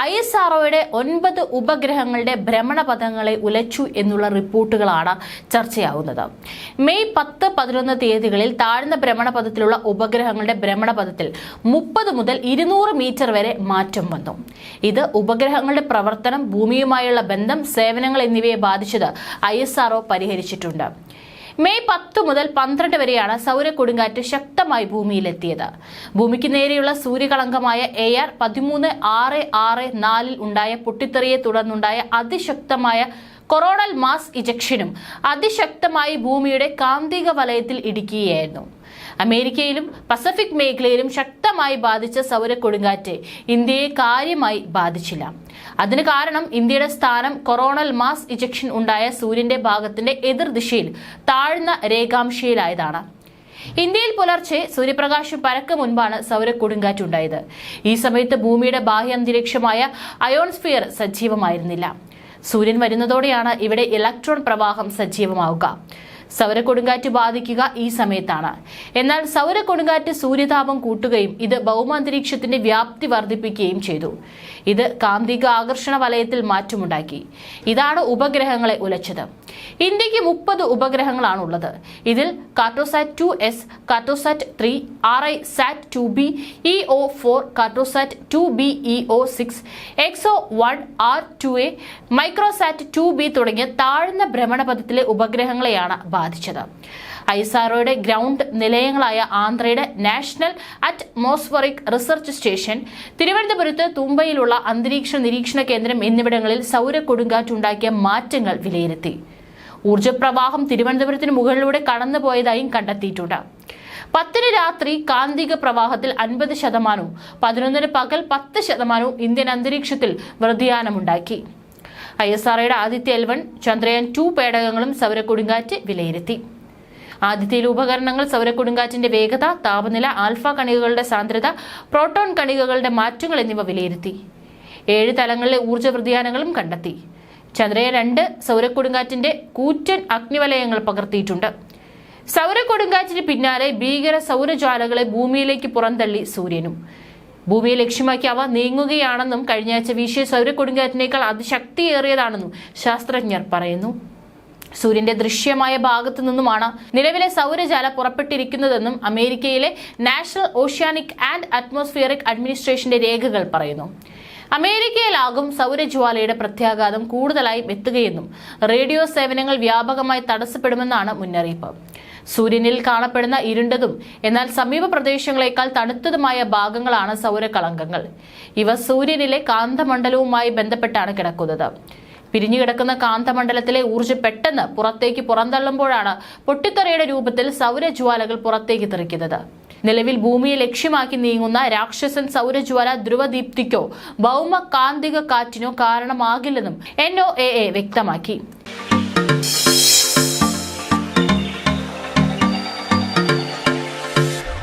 I S ആർഒയുടെ ഒൻപത് ഉപഗ്രഹങ്ങളുടെ ഭ്രമണപഥങ്ങളെ ഉലച്ചു എന്നുള്ള റിപ്പോർട്ടുകളാണ് ചർച്ചയാവുന്നത്. മെയ് പത്ത് പതിനൊന്ന് തീയതികളിൽ താഴ്ന്ന ഭ്രമണപഥത്തിലുള്ള ഉപഗ്രഹങ്ങളുടെ ഭ്രമണപഥത്തിൽ മുപ്പത് മുതൽ ഇരുന്നൂറ് മീറ്റർ വരെ മാറ്റം വന്നു. ഇത് ഉപഗ്രഹങ്ങളുടെ പ്രവർത്തനം ഭൂമിയുമായുള്ള ബന്ധം സേവനങ്ങൾ എന്നിവയെ ബാധിച്ചത് ഐ പരിഹരിച്ചിട്ടുണ്ട്. മെയ് പത്ത് മുതൽ പന്ത്രണ്ട് വരെയാണ് സൗര കൊടുങ്കാറ്റ് ശക്തമായി ഭൂമിയിലെത്തിയത്. ഭൂമിക്ക് നേരെയുള്ള സൂര്യകളങ്കമായ എ ആർ പതിമൂന്ന് ആറ് ആറ് നാലിൽ ഉണ്ടായ പൊട്ടിത്തെറിയെ തുടർന്നുണ്ടായ അതിശക്തമായ കൊറോണൽ മാസ് ഇജക്ഷനും അതിശക്തമായി ഭൂമിയുടെ കാന്തിക വലയത്തിൽ ഇടിക്കുകയായിരുന്നു അമേരിക്കയിലും പസഫിക് മേഖലയിലും ശക്തമായി ബാധിച്ച സൗര കൊടുങ്കാറ്റ് ഇന്ത്യയെ കാര്യമായി ബാധിച്ചില്ല. അതിന് കാരണം ഇന്ത്യയുടെ സ്ഥാനം കൊറോണൽ മാസ് ഇജക്ഷൻ ഉണ്ടായ സൂര്യന്റെ ഭാഗത്തിന്റെ എതിർദിശയിൽ താഴ്ന്ന രേഖാംശയിലായതാണ്. ഇന്ത്യയിൽ പുലർച്ചെ സൂര്യപ്രകാശം പരക്ക് മുൻപാണ് സൗര കൊടുങ്കാറ്റുണ്ടായത് ഈ സമയത്ത് ഭൂമിയുടെ ബാഹ്യ അന്തരീക്ഷമായ അയോൺസ്ഫിയർ സജീവമായിരുന്നില്ല. സൂര്യൻ വരുന്നതോടെയാണ് ഇവിടെ ഇലക്ട്രോൺ പ്രവാഹം സജീവമാവുക. സൗര കൊടുങ്കാറ്റ് ബാധിക്കുക ഈ സമയത്താണ്. എന്നാൽ സൗര കൊടുങ്കാറ്റ് സൂര്യതാപം കൂട്ടുകയും ഇത് ഭൗമാന്തരീക്ഷത്തിന്റെ വ്യാപ്തി വർദ്ധിപ്പിക്കുകയും ചെയ്തു. ഇത് കാന്തിക ആകർഷണ വലയത്തിൽ മാറ്റമുണ്ടാക്കി. ഇതാണ് ഉപഗ്രഹങ്ങളെ ഉലച്ചത്. ഇന്ത്യയ്ക്ക് മുപ്പത് ഉപഗ്രഹങ്ങളാണ് ഉള്ളത് ഇതിൽ Cartosat two S Cartosat three R I sat two B E O four Cartosat two B E O six exo one R two A Microsat two B തുടങ്ങിയ താഴ്ന്ന ഭ്രമണപഥത്തിലെ ഉപഗ്രഹങ്ങളെയാണ് ബാധിച്ചത്. ഐസാറോയുടെ ഗ്രൗണ്ട് നിലയങ്ങളായ ആന്ധ്രയുടെ നാഷണൽ അറ്റ്മോസ്ഫറിക് റിസർച്ച് സ്റ്റേഷൻ തിരുവനന്തപുരത്ത് തുമ്പയിലുള്ള അന്തരീക്ഷ നിരീക്ഷണ കേന്ദ്രം എന്നിവിടങ്ങളിൽ സൗര കൊടുങ്കാറ്റുണ്ടാക്കിയ മാറ്റങ്ങൾ വിലയിരുത്തി. ഊർജപ്രവാഹം തിരുവനന്തപുരത്തിന് മുകളിലൂടെ കടന്നുപോയതായും കണ്ടെത്തിയിട്ടുണ്ട്. പത്തിന് രാത്രി കാന്തിക പ്രവാഹത്തിൽ അൻപത് ശതമാനവും പതിനൊന്നിന് പകൽ പത്ത് ശതമാനവും ഇന്ത്യൻ അന്തരീക്ഷത്തിൽ വ്യതിയാനമുണ്ടാക്കി. I S ആർഒയുടെ Aditya L one Chandrayaan two പേടകങ്ങളും സൗരക്കൊടുങ്കാറ്റ് വിലയിരുത്തി. ആദിത്യയിലെ ഉപകരണങ്ങൾ സൗരക്കൊടുങ്കാറ്റിന്റെ വേഗത താപനില ആൽഫ കണികകളുടെ സാന്ദ്രത പ്രോട്ടോൺ കണികകളുടെ മാറ്റങ്ങൾ എന്നിവ വിലയിരുത്തി. ഏഴ് തലങ്ങളിലെ ഊർജ വ്യതിയാനങ്ങളും കണ്ടെത്തി. ചന്ദ്രയാൻ രണ്ട് സൗരക്കൊടുങ്കാറ്റിന്റെ കൂറ്റൻ അഗ്നിവലയങ്ങൾ പകർത്തിയിട്ടുണ്ട്. സൗരക്കൊടുങ്കാറ്റിന് പിന്നാലെ ഭീകര സൗരജ്വാലകളെ ഭൂമിയിലേക്ക് പുറന്തള്ളി സൂര്യനും. ഭൂമിയെ ലക്ഷ്യമാക്കി അവ നീങ്ങുകയാണെന്നും കഴിഞ്ഞയാഴ്ച വീശിയ സൗരക്കൊടുങ്കാറ്റിനേക്കാൾ അതിശക്തിയേറിയതാണെന്നും ശാസ്ത്രജ്ഞർ പറയുന്നു. സൂര്യന്റെ ദൃശ്യമായ ഭാഗത്തു നിന്നുമാണ് നിലവിലെ സൗരജാല പുറപ്പെട്ടിരിക്കുന്നതെന്നും അമേരിക്കയിലെ നാഷണൽ ഓഷ്യാനിക് ആൻഡ് അറ്റ്മോസ്ഫിയറിക് അഡ്മിനിസ്ട്രേഷന്റെ രേഖകൾ പറയുന്നു. അമേരിക്കയിലാകും സൗരജ്വാലയുടെ പ്രത്യാഘാതം കൂടുതലായും എത്തുകയെന്നും റേഡിയോ സേവനങ്ങൾ വ്യാപകമായി തടസ്സപ്പെടുമെന്നാണ് മുന്നറിയിപ്പ്. സൂര്യനിൽ കാണപ്പെടുന്ന ഇരുണ്ടതും എന്നാൽ സമീപ പ്രദേശങ്ങളെക്കാൾ തണുത്തതുമായ ഭാഗങ്ങളാണ് സൗരകളങ്കങ്ങൾ. ഇവ സൂര്യനിലെ കാന്തമണ്ഡലവുമായി ബന്ധപ്പെട്ടാണ് കിടക്കുന്നത്. പിരിഞ്ഞുകിടക്കുന്ന കാന്തമണ്ഡലത്തിലെ ഊർജം പെട്ടെന്ന് പുറത്തേക്ക് പുറന്തള്ളുമ്പോഴാണ് പൊട്ടിത്തെറിയുടെ രൂപത്തിൽ സൗരജ്വാലകൾ പുറത്തേക്ക് തെറിക്കുന്നത്. നിലവിൽ ഭൂമിയെ ലക്ഷ്യമാക്കി നീങ്ങുന്ന രാക്ഷസൻ സൗരജ്വാല ധ്രുവദീപ്തിക്കോ ഭൗമ കാന്തിക കാറ്റിനോ കാരണമാകില്ലെന്നും എൻ വ്യക്തമാക്കി.